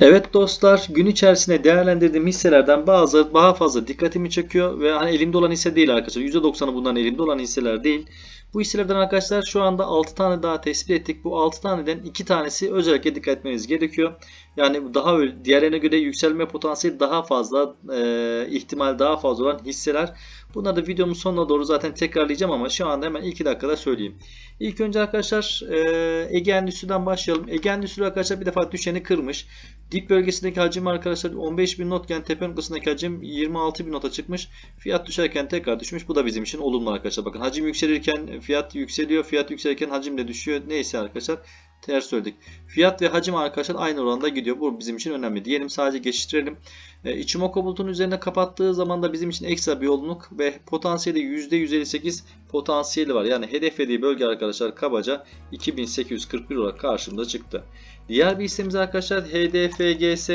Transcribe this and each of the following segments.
Evet dostlar gün içerisinde değerlendirdiğim hisselerden bazı daha fazla dikkatimi çekiyor ve hani elimde olan hisse değil arkadaşlar. %90'ı bundan elimde olan hisseler değil. Bu hisselerden arkadaşlar şu anda 6 tane daha tespit ettik. Bu 6 taneden 2 tanesi özellikle dikkat etmeniz gerekiyor. Yani daha diğerlerine göre yükselme potansiyeli daha fazla, e, ihtimal daha fazla olan hisseler. Bunları da videomun sonuna doğru zaten tekrarlayacağım ama şu anda hemen 2 dakikada söyleyeyim. İlk önce arkadaşlar e, Ege Endüstri'den başlayalım. Ege Endüstri arkadaşlar bir defa düşeni kırmış. Dip bölgesindeki hacim arkadaşlar 15.000 notken tepe noktasındaki hacim 26.000 nota çıkmış. Fiyat düşerken tekrar düşmüş. Bu da bizim için olumlu arkadaşlar. Bakın hacim yükselirken fiyat yükseliyor. Fiyat yükselirken hacim de düşüyor. Neyse arkadaşlar ters söyledik. Fiyat ve hacim arkadaşlar aynı oranda gidiyor. Bu bizim için önemli. Diyelim sadece geçiştirelim. E, Ichimoku bulutun üzerine kapattığı zaman da bizim için ekstra bir yoğunluk ve potansiyeli %158 potansiyeli var. Yani hedeflediği bölge arkadaşlar kabaca 2841 olarak karşımıza çıktı. Diğer bir hissemiz arkadaşlar HDFGS.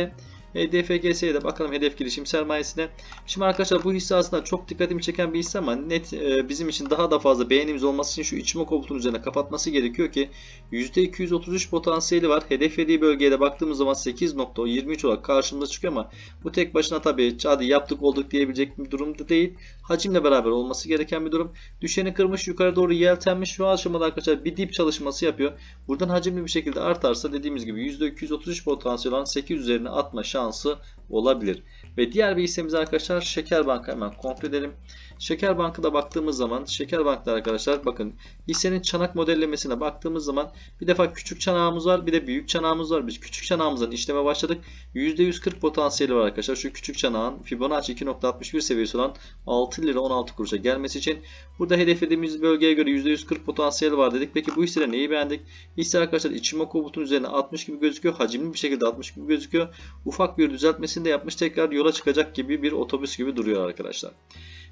HDFGS'ye de bakalım hedef girişim sermayesine. Şimdi arkadaşlar bu hisse aslında çok dikkatimi çeken bir hisse ama net e, bizim için daha da fazla beğenimiz olması için şu Ichimoku bulutun üzerine kapatması gerekiyor ki %233 potansiyeli var. Hedeflediği bölgeye de baktığımız zaman 8.23 olarak karşımıza çıkıyor ama bu tek başına tabii hadi yaptık olduk diyebilecek bir durumda değil. Hacimle beraber olması gereken bir durum. Düşeni kırmış yukarı doğru yeltenmiş. Şu aşamada arkadaşlar bir dip çalışması yapıyor. Buradan hacimli bir şekilde artarsa dediğimiz gibi %233 potansiyel olan 8 üzerine atma şansı olabilir. Ve diğer bir hissemiz arkadaşlar Şeker Banka hemen kontrol edelim. Şeker Bank'ta baktığımız zaman Şeker Bank'ta arkadaşlar bakın hissenin çanak modellemesine baktığımız zaman bir defa küçük çanağımız var bir de büyük çanağımız var. Biz küçük çanağımızdan işleme başladık. %140 potansiyeli var arkadaşlar. Şu küçük çanağın Fibonacci 2.61 seviyesi olan 6 lira 16 kuruşa gelmesi için burada hedeflediğimiz bölgeye göre %140 potansiyel var dedik. Peki bu hissede neyi beğendik? Hisse arkadaşlar Ichimoku bulutun üzerine 60 gibi gözüküyor. Hacimli bir şekilde 60 gibi gözüküyor. Ufak bir düzeltmesini de yapmış. Tekrar yola çıkacak gibi bir otobüs gibi duruyor arkadaşlar.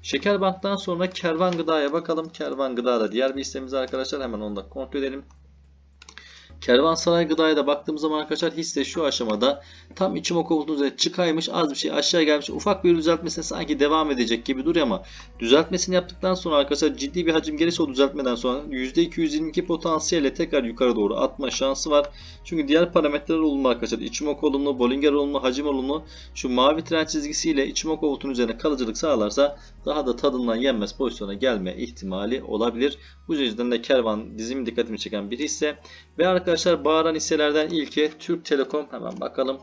Şekerbank'tan sonra Kervan Gıda'ya bakalım. Kervan Gıda da diğer bir hissemiz arkadaşlar. Hemen onu da kontrol edelim. Kervansaray Gıda'ya da baktığımız zaman arkadaşlar hisse şu aşamada tam içim okulunun üzerine çıkaymış az bir şey aşağı gelmiş ufak bir düzeltmesine sanki devam edecek gibi duruyor ama düzeltmesini yaptıktan sonra arkadaşlar ciddi bir hacim gelirse o düzeltmeden sonra %222 potansiyelle tekrar yukarı doğru atma şansı var. Çünkü diğer parametreler olumlu arkadaşlar. İçimok olumlu, Bollinger olumlu, hacim olumlu. Şu mavi trend çizgisiyle içimok bulutun üzerine kalıcılık sağlarsa daha da tadından yenmez pozisyona gelme ihtimali olabilir. Bu yüzden de kervan dizimi dikkatimi çeken bir hisse. Ve arkadaşlar bağıran hisselerden ilki Türk Telekom. Hemen bakalım.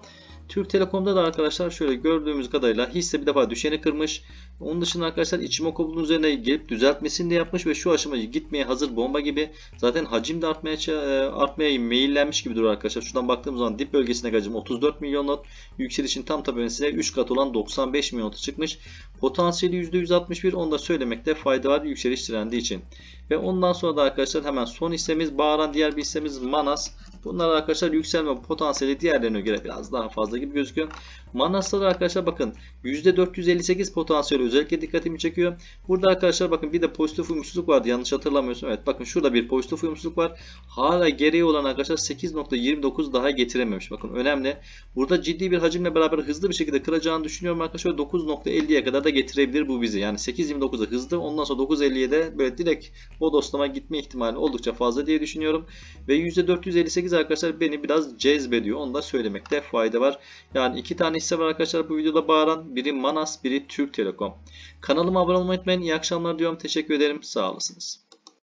Türk Telekom'da da arkadaşlar şöyle gördüğümüz kadarıyla hisse bir defa düşeni kırmış. Onun dışında arkadaşlar Ichimoku'nun üzerine gelip düzeltmesini de yapmış ve şu aşamaya gitmeye hazır bomba gibi. Zaten hacim de artmaya e, artmaya meyillenmiş gibi duruyor arkadaşlar. Şuradan baktığımız zaman dip bölgesine hacim 34 milyon not. Yükselişin tam tepesine 3 kat olan 95 milyon not çıkmış. Potansiyeli %161 onu da söylemekte fayda var yükseliş trendi için. Ve ondan sonra da arkadaşlar hemen son hissemiz bağıran diğer bir hissemiz Manas. Bunlar arkadaşlar yükselme potansiyeli diğerlerine göre biraz daha fazla gibi gözüküyor. Manas'ta da arkadaşlar bakın %458 potansiyeli özellikle dikkatimi çekiyor. Burada arkadaşlar bakın bir de pozitif uyumsuzluk vardı yanlış hatırlamıyorsam. Evet bakın şurada bir pozitif uyumsuzluk var. Hala gereği olan arkadaşlar 8.29 daha getirememiş. Bakın önemli. Burada ciddi bir hacimle beraber hızlı bir şekilde kıracağını düşünüyorum arkadaşlar. 9.50'ye kadar da getirebilir bu bizi. Yani 8.29'a hızlı ondan sonra 9.50'ye de böyle direkt o dostlama gitme ihtimali oldukça fazla diye düşünüyorum. Ve %458 arkadaşlar beni biraz cezbediyor. Onu da söylemekte fayda var. Yani iki tane hisse var arkadaşlar bu videoda bağıran. Biri Manas, biri Türk Telekom. Kanalıma abone olmayı unutmayın. İyi akşamlar diyorum. Teşekkür ederim. Sağ olasınız.